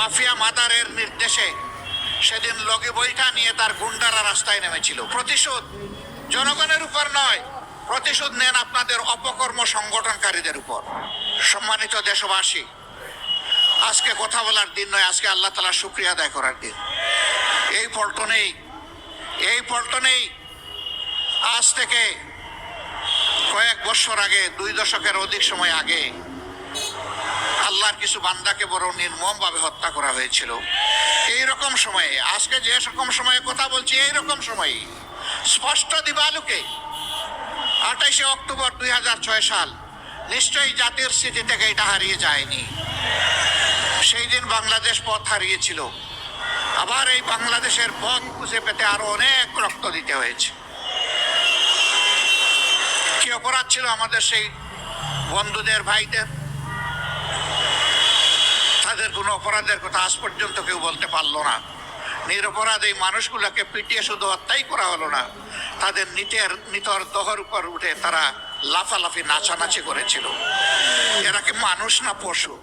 Mafia মাদারের নির্দেশে সেদিন লগি বইটা নিয়ে তার গুন্ডারা রাস্তায় নেমেছিল। প্রতিশোধ জনগণের উপর নয়, প্রতিশোধ নেন আপনাদের অপকর্ম সংগঠনকারীদের উপর। সম্মানিত দেশবাসী, আজকে কথা বলার দিন নয়, আজকে আল্লাহ তালা শুক্রিয়া আদায় করার দিন। এই পল্টনেই এই পল্টনেই আজ থেকে কয়েক বছর আগে, দুই দশকের অধিক সময় আগে আল্লাহর কিছু বান্দাকে বড় নির্মমভাবে হত্যা করা হয়েছিল। এই রকম সময়ে, আজকে যে রকম সময়ে কথা বলছি এই রকম সময়ে। স্পষ্ট দিবালুকে, আঠাইশে অক্টোবর দুই ছয় সাল, নিশ্চয়ই জাতির স্মৃতি থেকে এটা হারিয়ে যায়নি। সেই দিন বাংলাদেশ পথ হারিয়েছিল। আবার এই বাংলাদেশের পথ খুঁজে পেতে আরও অনেক রক্ত দিতে হয়েছে। কি অপরাধ ছিল আমাদের সেই বন্ধুদের, ভাইদের? তাদের কোনো অপরাধের কথা আজ পর্যন্ত কেউ বলতে পারল না। নিরপরাধ এই মানুষগুলোকে পিটিয়ে শুধু হত্যাই করা হলো না, তাদের নিতের নিতর দহর উপর উঠে তারা লাফালাফি, নাচানাচি করেছিল। এরা কি মানুষ না পশু?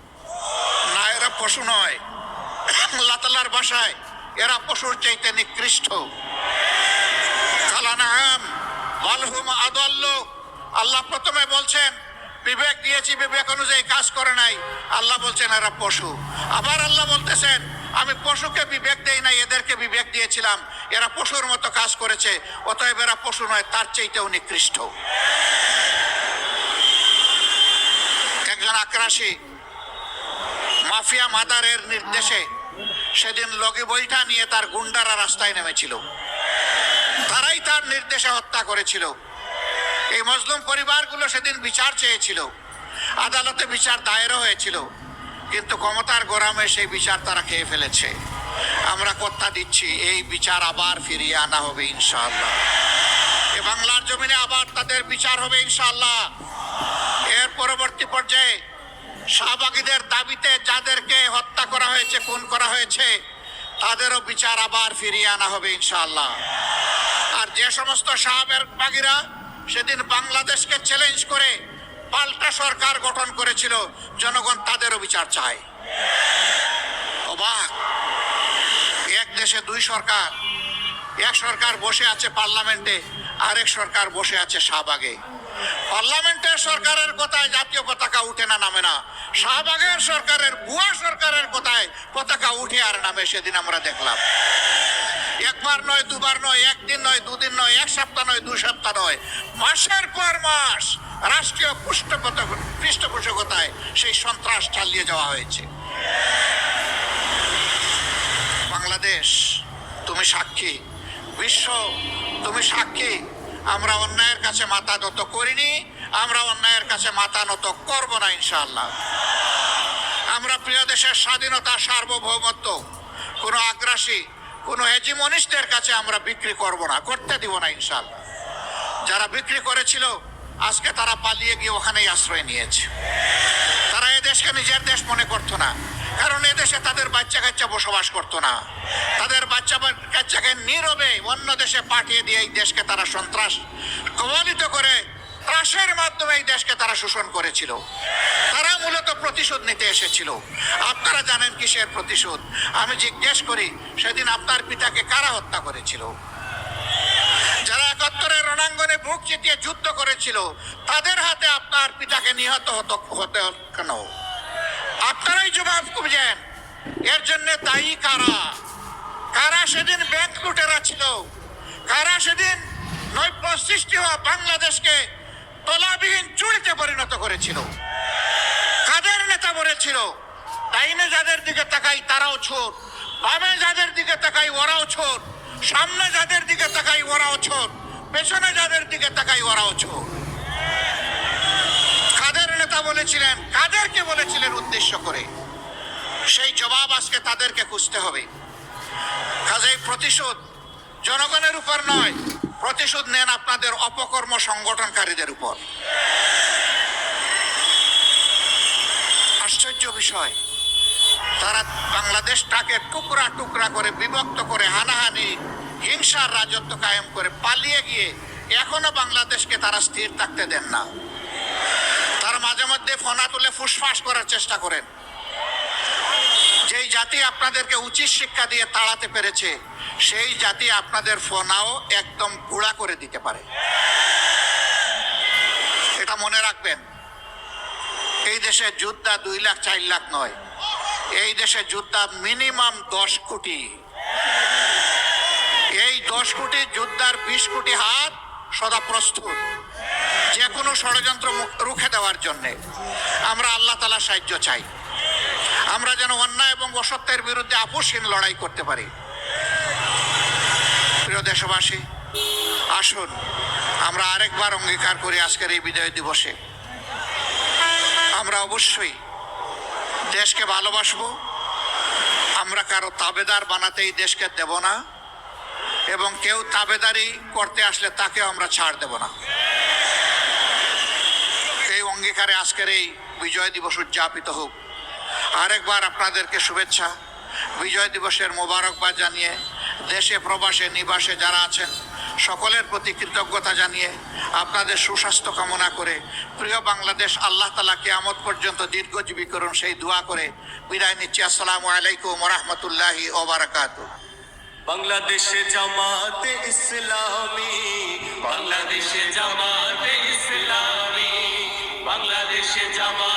না, এরা পশু নয় আল্লাহ তালার বাসায়। এরা পশুর চাইতে নিকৃষ্ট। আল্লাহ প্রথমে বলছেন, বিবেক দিয়েছি, বিবেক অনুযায়ী কাজ করে নাই। আল্লাহ বলছেন, এরা পশু। আবার আল্লাহ বলতেছেন, আমি পশুকে বিবেক দেই নাই, এদেরকে বিবেক দিয়েছিলাম। এরা পশুর মতো কাজ করেছে, অতএব এরা পশু নয়, তার চাইতেও নিকৃষ্ট। একজন আক্রাসী মাফিয়া মাদারের নির্দেশে সেদিন লগি বইটা নিয়ে তার গুন্ডারা রাস্তায় নেমেছিল। তারাই তার নির্দেশে হত্যা করেছিল। এই মজলুম পরিবারগুলো সেদিন বিচার চেয়েছিল। আদালতে বিচার দায়েরও হয়েছিল। কিন্তু ক্ষমতার গোরামে সেই বিচার তারা খেয়ে ফেলেছে। আমরা কথা দিচ্ছি, এই বিচার আবার ফিরিয়ে আনা হবে ইনশাআল্লাহ। এ বাংলার জমিনে আবার তাদের বিচার হবে ইনশাআল্লাহ। এর পরবর্তী পর্যায়ে শাহবাগীদের দাবিতে যাদেরকে হত্যা করা হয়েছে, খুন করা হয়েছে, তাদেরও বিচার আবার ফিরিয়ে আনা হবে ইনশাআল্লাহ। আর যে সমস্ত শাহের বাগিরা সেদিন বাংলাদেশকে চ্যালেঞ্জ করে পাল্টা সরকার গঠন করেছিল, জনগণ তাদেরও বিচার চায়। অবাক। এক দেশে দুই সরকার, এক সরকার বসে আছে পার্লামেন্টে, আরেক সরকার বসে আছে শাহবাগে। পার্লামেন্টের সরকারের কথায় জাতীয় পতাকা উঠে না নামে না, শাহবাগের সরকারের বুয়া সরকারের কথায় পতাকা উঠে আর নামে সেদিন আমরা দেখলাম। একবার নয়, দুবার নয়, একদিন নয়, দুদিন নয়, এক সপ্তাহ নয় দুই সপ্তাহ নয়। মাসের পর মাস রাষ্ট্রীয় পৃষ্ঠপোষক পৃষ্ঠপোষকতায় সেই সন্ত্রাস চালিয়ে যাওয়া হয়েছে। বাংলাদেশ, তুমি সাক্ষী। বিশ্ব, তুমি সাক্ষী। আমরা অন্যায়ের কাছে মাথা নত করিনি, আমরা অন্যায়ের কাছে মাথা নত করব না ইনশাআল্লাহ। আমরা প্রিয় দেশের স্বাধীনতা, সার্বভৌমত্ব, কোনো আগ্রাসী কোনো হেজিমনিস্টদের কাছে আমরা বিক্রি করব না, করতে দিব না ইনশাআল্লাহ। যারা বিক্রি করেছিল, আজকে তারা পালিয়ে গিয়ে ওখানেই আশ্রয় নিয়েছে। তারা এ দেশকে নিজের দেশ মনে করতো না, কারণ এ দেশে তাদের বাচ্চা কাচ্চা বসবাস করতো না। তাদের বাচ্চা কাচ্চাকে নীরবে অন্য দেশে পাঠিয়ে দিয়ে এই দেশকে তারা সন্ত্রাস কবলিত করে ত্রাসের মাধ্যমে এই দেশকে তারা শোষণ করেছিল। তারা মূলত প্রতিশোধ নিতে এসেছিল। আপনারা জানেন কিসের প্রতিশোধ? আমি জিজ্ঞেস করি, সেদিন আপনার পিতাকে কারা হত্যা করেছিল? যারা একাত্তরের রণাঙ্গনে বুক যুদ্ধ করেছিল, তাদের হাতে আপনার পিতাকে নিহত হতো কেন? আপনারাই জবাব খুঁজেন। এর জন্য দায়ী কারা? কারা সেদিন ব্যাংক লুটেরা ছিল? কারা সেদিন নৈব্য সৃষ্টি হওয়া বাংলাদেশকে তলাবিহীন চুরিতে পরিণত করেছিল? বলেছিল ডাইনে যাদের দিকে তাকাই তারাও ছোট, বামে যাদের দিকে তাকাই ওরাও ছোট, সামনে যাদের দিকে তাকাই ওরাও ছোট, পেছনে যাদের দিকে তাকাই ওরাও ছোট। কাদের নেতা বলেছিলেন? কাদেরকে বলেছিলেন উদ্দেশ্য করে? সেই জবাব আজকে তাদেরকে খুঁজতে হবে। কাজেই প্রতিশোধ জনগণের উপর নয়, প্রতিশোধ নেন আপনাদের অপকর্ম সংগঠনকারীদের উপর। আশ্চর্য বিষয়। তারা বাংলাদেশটাকে টুকরা টুকরা করে বিভক্ত করে হানাহানি, হিংসার রাজত্ব কায়েম করে পালিয়ে গিয়ে এখনও বাংলাদেশকে তারা স্থির থাকতে দেন না। তার মাঝে মধ্যে ফোনা তুলে ফুসফাস করার চেষ্টা করেন। যেই জাতি আপনাদেরকে উচিত শিক্ষা দিয়ে তাড়াতে পেরেছে, সেই জাতি আপনাদের ফোনাও একদম গুঁড়া করে দিতে পারে। এটা মনে রাখবেন। এই দেশে যোদ্ধা দুই লাখ, চার লাখ নয়। এই দেশে যোদ্ধা মিনিমাম দশ কোটি। এই দশ কোটি যোদ্ধার বিশ কোটি হাত সদা প্রস্তুত। যে কোনো ষড়যন্ত্র রুখে দেওয়ার জন্যে। আমরা আল্লাহ তালা সাহায্য চাই। আমরা যেন অন্যায় এবং অসত্যের বিরুদ্ধে আপোষহীন লড়াই করতে পারি। প্রিয় দেশবাসী, আসুন, আমরা আরেকবার অঙ্গীকার করি আজকের এই বিজয় দিবসে। আমরা অবশ্যই দেশকে ভালোবাসবো। আমরা কারও তাবেদার বানাতেই দেশকে দেব না এবং কেউ তাবেদারি করতে আসলে তাকেও আমরা ছাড় দেব না। এই অঙ্গীকারে আজকের এই বিজয় দিবস উদযাপিত হোক। আরেকবার আপনাদেরকে শুভেচ্ছা। বিজয় দিবসের মোবারকবাদ জানিয়ে দেশে, প্রবাসে, নিবাসে যারা আছেন সকলের প্রতি কৃতজ্ঞতা জানিয়ে আপনাদের সুস্বাস্থ্য কামনা করে প্রিয় বাংলাদেশ, আল্লাহ তালা কেয়ামত পর্যন্ত দীর্ঘজীবী করুন সেই দোয়া করে বিদায় নিচ্ছি। আসসালামু আলাইকুম রহমতুল্লাহি ওবরাকাতু বাংলাদেশে জামাতে ইসলামী, বাংলাদেশে জামাতে ইসলামী, বাংলাদেশে জামাতে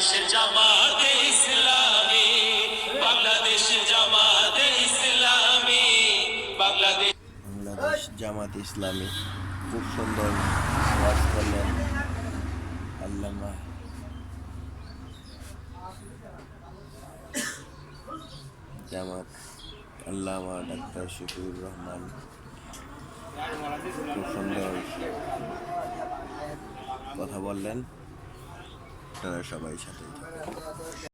বাংলাদেশে জামাতে ইসলামী, বাংলাদেশে জামাতে ইসলামী, বাংলাদেশ বাংলাদেশ ইসলামী, খুব সুন্দর করলেন আল্লামা। জামাত আল্লামা ডাক্তার শফিউর রহমান। খুব সুন্দর কথা বললেন। 现在是什么一千多一条